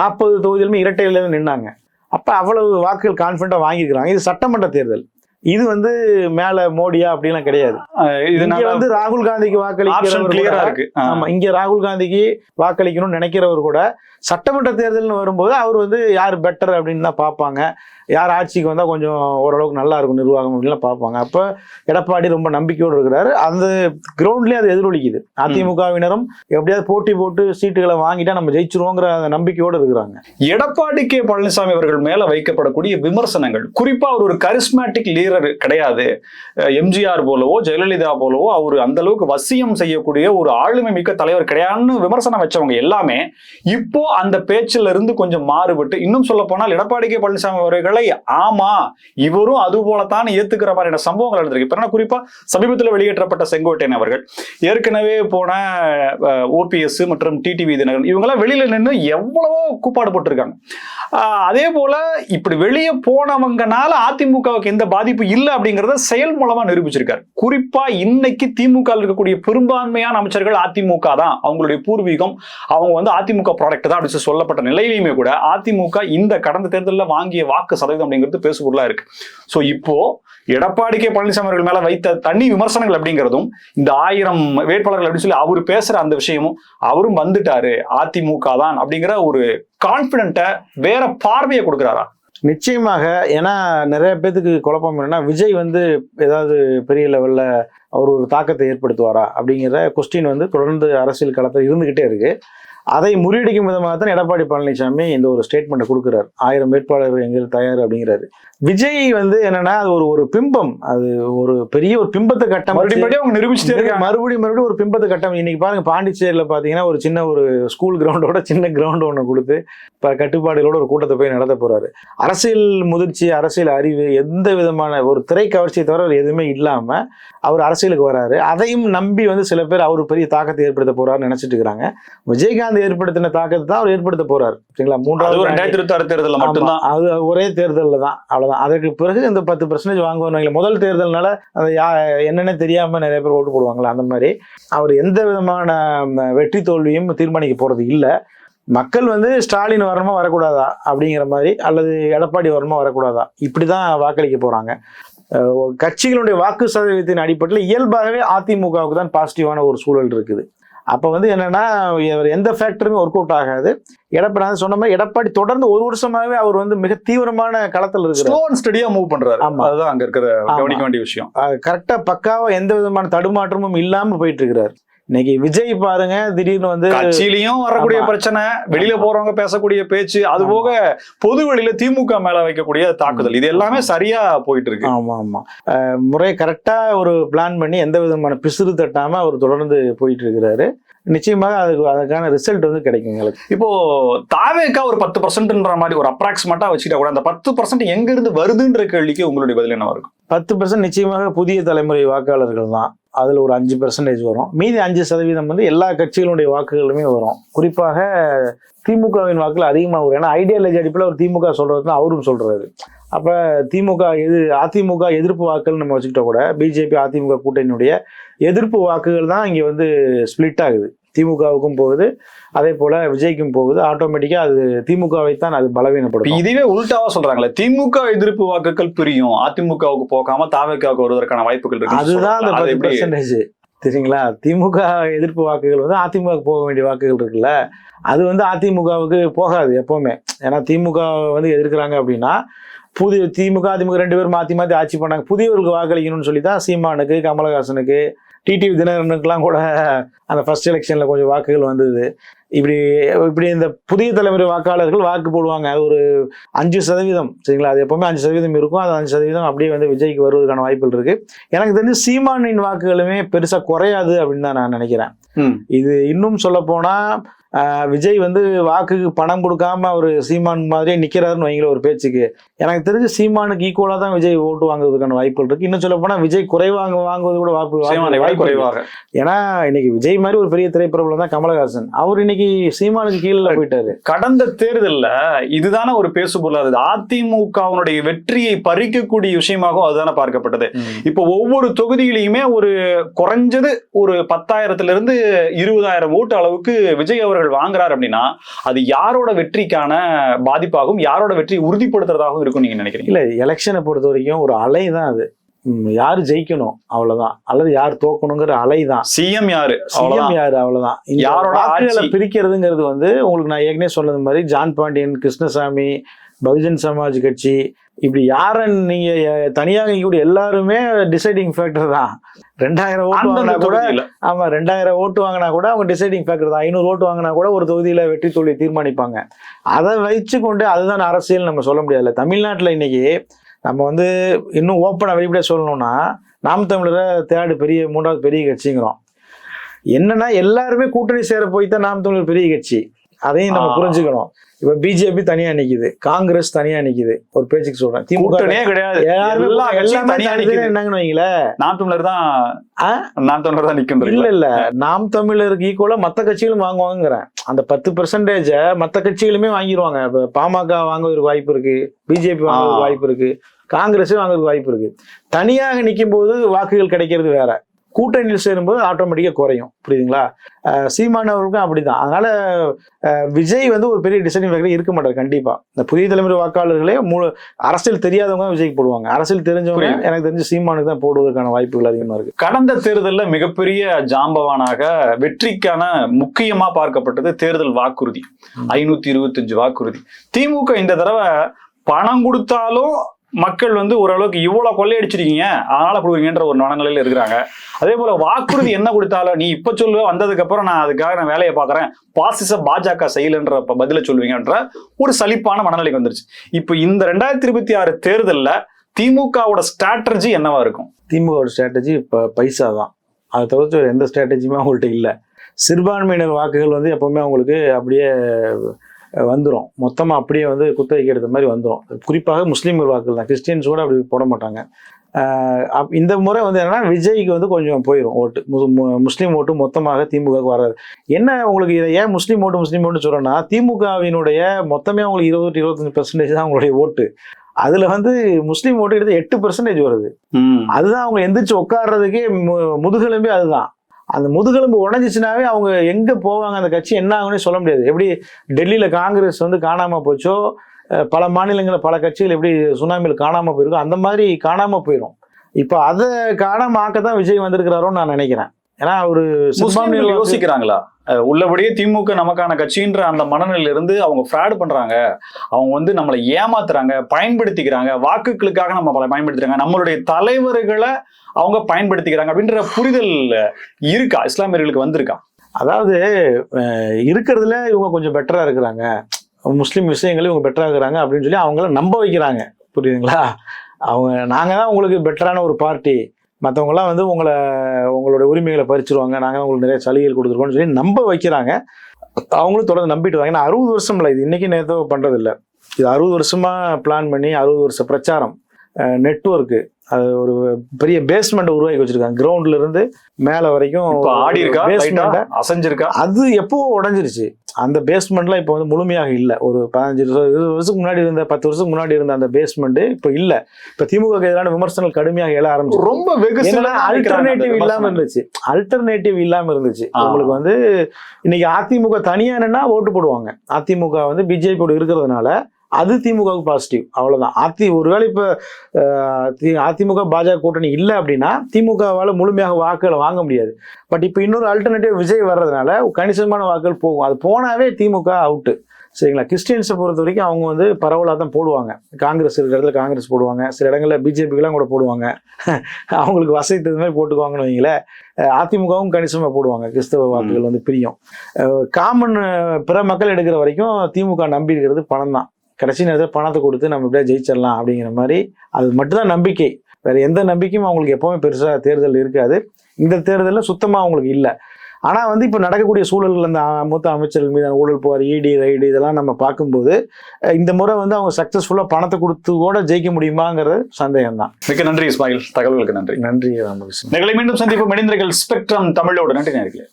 நாற்பது தொகுதியிலுமே இரட்டையில நின்னாங்க. அப்ப அவ்வளவு வாக்குகள் கான்பிடண்டா வாங்கியிருக்கிறாங்க. இது சட்டமன்ற தேர்தல். இது வந்து மேல மோடியா அப்படிலாம் கிடையாது. இங்க வந்து ராகுல் காந்திக்கு வாக்களிக்கிறவர் இருக்கு. ஆமா இங்க ராகுல் காந்திக்கு வாக்களிக்கணும்னு நினைக்கிறவர் கூட சட்டமன்ற தேர்தல்னு வரும்போது அவர் வந்து யார் பெட்டர் அப்படின்னு தான் பார்ப்பாங்க. யார் ஆட்சிக்கு வந்தால் கொஞ்சம் ஓரளவுக்கு நல்லா இருக்கும் நிர்வாகம் அப்படின்லாம் பார்ப்பாங்க. அப்போ எடப்பாடி ரொம்ப நம்பிக்கையோடு இருக்கிறாரு. அந்த கிரவுண்ட்லேயே அது எதிரொலிக்குது. அதிமுகவினரும் எப்படியாவது போட்டி போட்டு சீட்டுகளை வாங்கிட்டா நம்ம ஜெயிச்சிருவோங்கிற அந்த நம்பிக்கையோடு இருக்கிறாங்க. எடப்பாடி கே பழனிசாமி அவர்கள் மேல வைக்கப்படக்கூடிய விமர்சனங்கள். குறிப்பா அவர் ஒரு கரிஸ்மேட்டிக் லீடர் கிடையாது. எம்ஜிஆர் போலவோ ஜெயலலிதா போலவோ அவர் அந்த அளவுக்கு வசியம் செய்யக்கூடிய ஒரு ஆளுமை மிக்க தலைவர் கிடையாதுன்னு விமர்சனம் வச்சவங்க எல்லாமே இப்போ அந்த பேச்சுல இருந்து கொஞ்சம் மாறுபட்டு இன்னும் சொல்ல போனால் எடப்பாடி கே பழனிசாமி அவர்களை ஆமா இவரும் அது போலத்தான் ஏத்துக்கிற மாதிரியான சம்பவங்கள் நடந்திருக்கு. இப்ப குறிப்பா சமீபத்தில் வெளியேற்றப்பட்ட செங்கோட்டையன் அவர்கள் ஏற்கனவே போன ஓபிஎஸ் மற்றும் டிடிவி தினகரன் இவங்கெல்லாம் வெளியில நின்று எவ்வளவோ கூப்பாடு போட்டிருக்காங்க. அதே போல இப்படி வெளியே போனவங்கனால அதிமுகவுக்கு எந்த பாதிப்பு இல்லை அப்படிங்கிறத செயல் மூலமா நிரூபிச்சிருக்காரு. குறிப்பா இன்னைக்கு திமுக இருக்கக்கூடிய பெரும்பான்மையான அமைச்சர்கள் அதிமுக தான். அவங்களுடைய பூர்வீகம் அவங்க வந்து அதிமுக ப்ராடக்ட் தான். அப்படின்னு சொல்லி சொல்லப்பட்ட நிலையிலையுமே கூட அதிமுக இந்த கடந்த தேர்தலில் வாங்கிய வாக்கு சதவீதம் அப்படிங்கிறது பேசுபொருளாக இருக்கு. ஸோ இப்போ எடப்பாடி கே பழனிசாமி அவர்கள் மேல வைத்த தனி விமர்சனங்கள் அப்படிங்கிறதும் இந்த ஆயிரம் வேட்பாளர்கள் அப்படின்னு சொல்லி அவர் பேசுற அந்த விஷயமும் அவரும் வந்துட்டாரு அதிமுக தான் அப்படிங்கிற ஒரு கான்பிடண்ட்டை வேற பார்வையை கொடுக்குறாரா? நிச்சயமாக ஏன்னா நிறைய பேத்துக்கு குழப்பம் என்னன்னா விஜய் வந்து ஏதாவது பெரிய லெவல்ல அவர் ஒரு தாக்கத்தை ஏற்படுத்துவாரா அப்படிங்கிற கொஸ்டின் வந்து தொடர்ந்து அரசியல் களத்தில் இருந்துகிட்டே இருக்கு. அதை முறியடிக்கும் விதமாக தான் எடப்பாடி பழனிசாமி இந்த ஒரு ஸ்டேட்மெண்ட்டை கொடுக்குறாரு. ஆயிரம் வேட்பாளர் எங்கள் தயார் அப்படிங்கிறாரு. விஜய் வந்து என்னன்னா அது ஒரு ஒரு பிம்பம். அது ஒரு பெரிய ஒரு பிம்பத்தை கட்டம் மறுபடியும் அவங்க நிரூபிச்சுட்டே இருக்காங்க. மறுபடியும் மறுபடியும் ஒரு பிம்பத்தை கட்டம். இன்னைக்கு பாருங்க பாண்டிச்சேரியில பாத்தீங்கன்னா ஒரு சின்ன ஒரு ஸ்கூல் கிரவுண்டோட சின்ன கிரவுண்ட் ஒன்று கொடுத்து இப்ப கட்டுப்பாடுகளோட ஒரு கூட்டத்தை போய் நடத்த போறாரு. அரசியல் முதிர்ச்சி அரசியல் அறிவு எந்த விதமான ஒரு திரை கவர்ச்சியை தவிர எதுவுமே இல்லாம அவர் அரசியலுக்கு வராரு. அதையும் நம்பி வந்து சில பேர் அவர் பெரிய தாக்கத்தை ஏற்படுத்த போறாருன்னு நினைச்சிட்டு இருக்கிறாங்க. விஜயகாந்த் ஏற்படுத்தின தாக்கத்தை தான் அவர் ஏற்படுத்த போறாரு. சரிங்களா? மூன்றாவது ரெண்டாயிரத்தி இருபத்தி ஆறு தேர்தலில் மட்டும்தான். அது ஒரே தேர்தலில் தான். அவ்வளவுதான். அதற்கு பிறகு இந்த பத்து பர்சன்டேஜ் வாங்குவாங்க முதல் தேர்தல்னால அது யா என்னன்னே தெரியாம நிறைய பேர் ஓட்டு போடுவாங்களா? அந்த மாதிரி. அவர் எந்த விதமான வெற்றி தோல்வியும் தீர்மானிக்க போறது இல்லை. மக்கள் வந்து ஸ்டாலின் வரணுமா வரக்கூடாதா? அப்படிங்கிற மாதிரி அல்லது எடப்பாடி வரணுமா வரக்கூடாதா? இப்படிதான் வாக்களிக்க போறாங்க. கட்சிகளுடைய வாக்கு சதவீதத்தின் அடிப்படையில் இயல்பாகவே அதிமுகவுக்கு தான் பாசிட்டிவான ஒரு சூழல் இருக்குது. அப்போ வந்து என்னன்னா எந்த ஃபேக்டருமே ஒர்க் அவுட் ஆகாது. எடப்பாடி சொன்ன மாதிரி எடப்பாடி தொடர்ந்து ஒரு வருஷமாவே அவர் வந்து மிக தீவிரமான களத்தில் இருக்கிறார். ஸ்லோ அண்ட் ஸ்டடியா மூவ் பண்றாரு. ஆமா. அதுதான் அங்க இருக்கிற. கவனிக்க வேண்டிய விஷயம். கரெக்டா பக்காவா எந்த விதமான தடுமாற்றமும் இல்லாம போயிட்டு இருக்கிறார். இன்னைக்கு விஜய் பாருங்க திடீர்னு வந்து கட்சியிலயும் வரக்கூடிய. பிரச்சனை வெளியில. போறவங்க பேசக்கூடிய பேச்சு அது. போக பொது வெளியில திமுக மேல வைக்கக்கூடிய தாக்குதல். இது எல்லாமே சரியா போயிட்டு இருக்கு. ஆமா ஆமா. முறை கரெக்டா ஒரு பிளான் பண்ணி எந்த விதமான பிசுறு தட்டாம அவர் தொடர்ந்து போயிட்டு இருக்கிறாரு. நிச்சயமாக அதுக்கு அதுக்கான ரிசல்ட் வந்து கிடைக்கும் எங்களுக்கு. இப்போ தாவேக்கா ஒரு பத்து பர்சன்ட்ன்ற மாதிரி ஒரு அப்ராக்சிமேட்டா வச்சுட்டா கூட அந்த பத்து பர்சன்ட் எங்க இருந்து வருதுன்ற கேள்விக்கு உங்களுடைய பதில் என்ன இருக்கும்? பத்து பர்சன்ட் நிச்சயமாக புதிய தலைமுறை வாக்காளர்கள் தான். அதில் ஒரு அஞ்சு பெர்சன்டேஜ் வரும். மீதி அஞ்சு சதவீதம் வந்து எல்லா கட்சிகளுடைய வாக்குகளுமே வரும். குறிப்பாக திமுகவின் வாக்குகள் அதிகமாக வரும். ஏன்னா ஐடியாலஜி அடிப்பில் ஒரு திமுக சொல்றது அவரும் சொல்கிறாரு அப்போ திமுக எது அதிமுக எதிர்ப்பு வாக்குகள் நம்ம வச்சுக்கிட்ட கூட பிஜேபி அதிமுக கூட்டணியுடைய எதிர்ப்பு வாக்குகள் தான் இங்கே வந்து ஸ்ப்ளிட் ஆகுது. திமுகவுக்கும் போகுது அதே போல விஜய்க்கும் போகுது. ஆட்டோமேட்டிக்காக அது திமுகவை தான் அது பலவீனப்படும் இதுவே உல்டாவா சொல்றாங்களே திமுக எதிர்ப்பு வாக்குகள் பிரியும். அதிமுகவுக்கு போகாம தாவேக்காவுக்கு வருவதற்கான வாய்ப்புகள் இருக்கு அதுதான் அந்த பத்து பெர்சன்டேஜ் சரிங்களா திமுக எதிர்ப்பு வாக்குகள் வந்து அதிமுக போக வேண்டிய வாக்குகள் இருக்குல்ல அது வந்து அதிமுகவுக்கு போகாது எப்பவுமே. ஏன்னா திமுக வந்து எதிர்க்கிறாங்க அப்படின்னா புதிய திமுக அதிமுக ரெண்டு பேரும் மாற்றி மாற்றி ஆட்சி பண்ணாங்க. புதியவர்களுக்கு வாக்களிக்கணும்னு சொல்லி தான் சீமானுக்கு கமலஹாசனுக்கு டிடிவி தினகரனுக்கெல்லாம் கூட அந்த ஃபர்ஸ்ட் எலெக்ஷனில் கொஞ்சம் வாக்குகள் வந்தது. இப்படி இப்படி இந்த புதிய தலைமுறை வாக்காளர்கள் வாக்கு போடுவாங்க. அது ஒரு அஞ்சு சதவீதம் சரிங்களா? அது எப்பவுமே அஞ்சு சதவீதம் இருக்கும். அது அஞ்சு சதவீதம் அப்படியே வந்து விஜய்க்கு வருவதற்கான வாய்ப்புகள் இருக்கு. எனக்கு தெரிஞ்சு சீமானின் வாக்குகளுமே பெருசா குறையாது அப்படின்னு தான் நான் நினைக்கிறேன். இது இன்னும் சொல்ல போனா விஜய் வந்து வாக்குக்கு பணம் கொடுக்காம அவர் சீமான் மாதிரியே நிக்கிறாருன்னு வைங்களேன் ஒரு பேச்சுக்கு. எனக்கு தெரிஞ்சு சீமானுக்கு ஈக்குவலா தான் விஜய் ஓட்டு வாங்குறதுக்கான வாய்ப்புகள் இருக்கு. இன்னும் சொல்ல போனா விஜய் குறைவாங்க வாங்குவது கூட வாய்ப்பு வாய்ப்பு. குறைவாக. ஏன்னா இன்னைக்கு விஜய் மாதிரி ஒரு பெரிய திரைப்பிரபலம் தான் கமலஹாசன். அவர் இன்னைக்கு சீமானுக்கு கீழே போயிட்டாரு. கடந்த தேர்தல்ல இதுதானே ஒரு பேசு பொருளாது அதிமுகவினுடைய வெற்றியை பறிக்கக்கூடிய விஷயமாகவும் அதுதானே பார்க்கப்பட்டது. இப்போ ஒவ்வொரு தொகுதியிலையுமே ஒரு குறைஞ்சது ஒரு பத்தாயிரத்துல இருந்து இருபதாயிரம் ஓட்டு அளவுக்கு விஜய் அவர்கள் வாங்குறாரு அப்படின்னா அது யாரோட வெற்றிக்கான பாதிப்பாகவும் யாரோட வெற்றி உறுதிப்படுத்துறதாகவும் இருக்கும் நீங்க நினைக்கிறீங்க? இல்ல எலெக்ஷனை பொறுத்த வரைக்கும் ஒரு அலை தான் அது. யாரு ஜெயிக்கணும்? அவ்வளவுதான். அல்லது யார் தோக்கணுங்கிற அலை தான். சிஎம் யாரு? சிஎம் யாரு? அவ்வளவுதான். யாரோட வாக்குகளை ஆட்சி? பிரிக்கிறதுங்கிறது வந்து உங்களுக்கு நான் ஏற்கனவே சொன்னது மாதிரி ஜான் பாண்டியன் கிருஷ்ணசாமி பகுஜன் சமாஜ் கட்சி இப்படி யார நீங்க தனியாக இருக்கக்கூடிய எல்லாருமே டிசைடிங் ஃபேக்டர் தான். ரெண்டாயிரம் ஓட்டு வாங்கினா கூட ஆமா ரெண்டாயிரம் ஓட்டு வாங்கினா கூட அவங்க டிசைடிங் ஃபேக்டர் தான். ஐநூறு ஓட்டு வாங்கினா கூட ஒரு தொகுதியில வெற்றி தோல்வி தீர்மானிப்பாங்க. அதை வச்சு கொண்டு அதுதான் அரசியல் நம்ம சொல்ல முடியாதுல்ல. தமிழ்நாட்டுல இன்னைக்கு நம்ம வந்து இன்னும் ஓப்பனா வெளிப்படையா சொல்லணும்னா நாம் தமிழரை தேர்டு பெரிய மூன்றாவது பெரிய கட்சிங்கிறோம். என்னன்னா எல்லாருமே கூட்டணி சேர போய் தான் நாம் தமிழர் பெரிய கட்சி. அதையும் நம்ம. புரிஞ்சுக்கணும். இப்ப பிஜேபி தனியா நிக்குது. காங்கிரஸ் தனியா நிக்குது. ஒரு பேச்சுக்கு சொல்றேன். திமுக கிடையாது. என்னங்கன்னு வைங்களேன் நாம் தமிழர் தான்? நாம் தமிழர் தான் நிக்கும் இல்ல இல்ல. நாம் தமிழருக்கு ஈக்குவலா மத்த கட்சிகளும் வாங்குவாங்கிறேன் அந்த பத்து பெர்சன்டேஜ மத்த கட்சிகளுமே வாங்கிடுவாங்க இப்ப பாமக வாங்குவதற்கு வாய்ப்பு இருக்கு. பிஜேபி வாங்குவதற்கு. வாய்ப்பு இருக்கு. காங்கிரஸும் வாங்குறதுக்கு வாய்ப்பு இருக்கு. தனியாக நிற்கும் போது வாக்குகள் கிடைக்கிறது வேற. கூட்டணியில் சேரும்போது ஆட்டோமேட்டிக்கா குறையும். புரியுதுங்களா? சீமான் அவர்களுக்கும் அப்படிதான். அதனால விஜய் வந்து ஒரு பெரிய டிசைனிங் ஃபேக்டர் இருக்க மாட்டார் கண்டிப்பா. இந்த புதிய தலைமுறை வாக்காளர்களே முழு அரசியல் தெரியாதவங்க விஜய்க்கு போடுவாங்க. அரசியல் தெரிஞ்சவங்க. எனக்கு தெரிஞ்சு சீமானுக்கு தான் போடுவதற்கான வாய்ப்புகள் அதிகமா இருக்கு. கடந்த தேர்தல்ல மிகப்பெரிய ஜாம்பவானாக வெற்றிக்கான முக்கியமா பார்க்கப்பட்டது தேர்தல் வாக்குறுதி. ஐநூத்தி இருபத்தஞ்சு வாக்குறுதி. திமுக இந்த தடவை பணம் கொடுத்தாலும் மக்கள் வந்து ஓரளவுக்கு இவ்வளவு கொள்ளையடிச்சிருக்கீங்க. அதனால கொடுக்குறீங்கன்ற ஒரு மனநிலையில இருக்கிறாங்க. அதே போல வாக்குறுதி என்ன கொடுத்தாலும் நீ இப்ப சொல்லுவ வந்ததுக்கு அப்புறம் நான் அதுக்காக நான் வேலையை பார்க்குறேன் பாசிச பாஜக செய்யலன்ற பதில சொல்லுவீங்கன்ற ஒரு சலிப்பான மனநிலைக்கு வந்துருச்சு. இப்ப இந்த ரெண்டாயிரத்தி இருபத்தி ஆறு தேர்தல்ல திமுகவோட ஸ்ட்ராட்டஜி என்னவா இருக்கும்? திமுகவோட ஸ்ட்ராட்டஜி இப்போ பைசா தான். அதை தவிர்த்து எந்த ஸ்ட்ராட்டஜியுமே அவங்கள்ட்ட இல்லை. சிறுபான்மையினர் வாக்குகள் வந்து எப்பவுமே அவங்களுக்கு அப்படியே வந்துடும் மொத்தமாக அப்படியே வந்து குத்தகைக்கு எடுத்த மாதிரி வந்துடும் குறிப்பாக முஸ்லீம்கள் வாக்குகள் தான். கிறிஸ்டியன்ஸ் கூட அப்படி போட மாட்டாங்க. அப்- இந்த முறை வந்து என்னன்னா விஜய்க்கு வந்து கொஞ்சம் போயிடும் ஓட்டு. முஸ்லீம் ஓட்டு மொத்தமாக திமுகவுக்கு வராது. என்ன உங்களுக்கு இதை ஏன் முஸ்லீம் ஓட்டு முஸ்லீம் ஓட்டு சொல்றேன்னா திமுகவினுடைய மொத்தமே அவங்களுக்கு இருபது இருபத்தஞ்சு பெர்சன்டேஜ் தான் அவங்களுடைய ஓட்டு. அதுல வந்து முஸ்லீம் ஓட்டு கிட்ட எட்டு பெர்சன்டேஜ் வருது. அதுதான் அவங்க எந்திரிச்சு உட்கார்றதுக்கே மு- முதுகெலும்பே அதுதான். அந்த முதுகெலும்பு உடஞ்சிச்சுனாவே அவங்க எங்க போவாங்க? அந்த கட்சி என்ன ஆகும்னே சொல்ல முடியாது. எப்படி டெல்லியில காங்கிரஸ் வந்து காணாம போச்சோ பல மாநிலங்களில் பல கட்சிகள் எப்படி சுனாமியில் காணாம போயிருக்கோ அந்த மாதிரி காணாம போயிடும் இப்போ அதை காணாம ஆக்க தான் விஜய் வந்திருக்கிறாரோன்னு நான் நினைக்கிறேன். ஏன்னா ஒரு யோசிக்கிறாங்களா? உள்ளபடியே திமுக நமக்கான கட்சின்ற அந்த மனநிலையிலிருந்து அவங்க ஃப்ராட் பண்றாங்க. அவங்க வந்து நம்மளை ஏமாத்துறாங்க பயன்படுத்திக்கிறாங்க வாக்குகளுக்காக நம்ம பல பயன்படுத்துகிறாங்க நம்மளுடைய தலைவர்களை அவங்க பயன்படுத்திக்கிறாங்க அப்படின்ற புரிதல் இருக்கா? இஸ்லாமியர்களுக்கு வந்திருக்கா? அதாவது இருக்கிறதுல இவங்க கொஞ்சம் பெட்டரா இருக்கிறாங்க. முஸ்லீம் விஷயங்களும் இவங்க பெட்டரா இருக்கிறாங்க அப்படின்னு சொல்லி அவங்கள நம்ப வைக்கிறாங்க. புரியுதுங்களா? அவங்க நாங்க தான் உங்களுக்கு பெட்டரான ஒரு பார்ட்டி மற்றவங்களாம் வந்து உங்களை உங்களுடைய உரிமைகளை பறிச்சிருவாங்க நாங்கள் உங்களுக்கு நிறைய சலுகைகள் கொடுத்துருக்கோம்னு சொல்லி நம்ப வைக்கிறாங்க. அவங்களும் தொடர்ந்து நம்பிட்டு வராங்க. ஏன்னா அறுபது வருஷம் இல்லை இது இன்றைக்கி நேரத்தோ பண்ணுறதில்ல இது அறுபது வருஷமாக பிளான் பண்ணி அறுபது வருஷ பிரச்சாரம். நெட்வொர்க்கு அது ஒரு பெரிய பேஸ்மெண்ட் உருவாக்கி வச்சிருக்காங்க. கிரவுண்ட்ல இருந்து மேல வரைக்கும் ஆடி இருக்கா? அசைஞ்சிருக்கா? அது எப்போ உடஞ்சிருச்சு? அந்த பேஸ்மெண்ட்லாம் இப்போ வந்து முழுமையாக இல்லை. ஒரு பதினஞ்சு வருஷம் இருபது வருஷத்துக்கு முன்னாடி இருந்த பத்து வருஷத்துக்கு முன்னாடி இருந்த அந்த பேஸ்மெண்ட் இப்போ இல்லை. இப்போ திமுக எதிரான விமர்சனங்கள் கடுமையாக எழ ஆரம்பிச்சு ரொம்ப அல்டர்னேட்டிவ் நினைக்கிறாங்க இல்லாம அந்த இருந்துச்சு. அல்டர்னேட்டிவ் இல்லாம இருந்துச்சு. ஆ. உங்களுக்கு வந்து இன்னைக்கு அதிமுக தனியா என்னன்னா ஓட்டு போடுவாங்க. அதிமுக வந்து பிஜேபியோட இருக்கிறதுனால அது திமுகவுக்கு பாசிட்டிவ் அவ்வளவுதான். அதி ஒருவேளை இப்ப அதிமுக பாஜக கூட்டணி இல்லை அப்படின்னா திமுகவால முழுமையாக வாக்குகளை வாங்க முடியாது. பட் இப்போ இன்னொரு அல்டர்னேட்டிவ் விஜய் வர்றதுனால கணிசமான வாக்குகள் போகும். அது போனாவே திமுக அவுட்டு சரிங்களா? கிறிஸ்டியன்ஸை பொறுத்த வரைக்கும் அவங்க வந்து பரவலாக தான் போடுவாங்க. காங்கிரஸ் இருக்கிற இடத்துல காங்கிரஸ் போடுவாங்க. சில இடங்களில் பிஜேபிக்கெல்லாம் கூட போடுவாங்க. அவங்களுக்கு வசதி தகுந்த மாதிரி போட்டுக்குவாங்கன்னு வைங்களேன் அதிமுகவும் கணிசமாக போடுவாங்க. கிறிஸ்தவ வாக்குகள் வந்து பிரியும். காமன் பிற மக்கள் எடுக்கிற வரைக்கும் திமுக நம்பி இருக்கிறது பணம் தான் கடைசி நேரத்தில் பணத்தை கொடுத்து நம்ம எப்படியா ஜெயிச்சிடலாம் அப்படிங்கிற மாதிரி அது மட்டும்தான் நம்பிக்கை. வேற எந்த நம்பிக்கையும் அவங்களுக்கு எப்பவுமே பெருசாக தேர்தல் இருக்காது. இந்த தேர்தலில் சுத்தமாக அவங்களுக்கு இல்லை. ஆனால் வந்து இப்போ நடக்கக்கூடிய சூழல்கள் அந்த மூத்த அமைச்சர்கள் மீதான ஊழல் புகார் இடி ரைடு இதெல்லாம் நம்ம பார்க்கும்போது இந்த முறை வந்து அவங்க சக்ஸஸ்ஃபுல்லாக பணத்தை கொடுத்து கூட ஜெயிக்க முடியுமாங்கிறது சந்தேகம் தான் மிக்க நன்றி இஸ்மாயில். தகவல்களுக்கு நன்றி. நன்றி ராமகிருஷ்ணன். மீண்டும் சந்திப்போம். இணைந்திருங்கள். ஸ்பெக்ட்ரம் தமிழோடு. நன்றி நேர்களே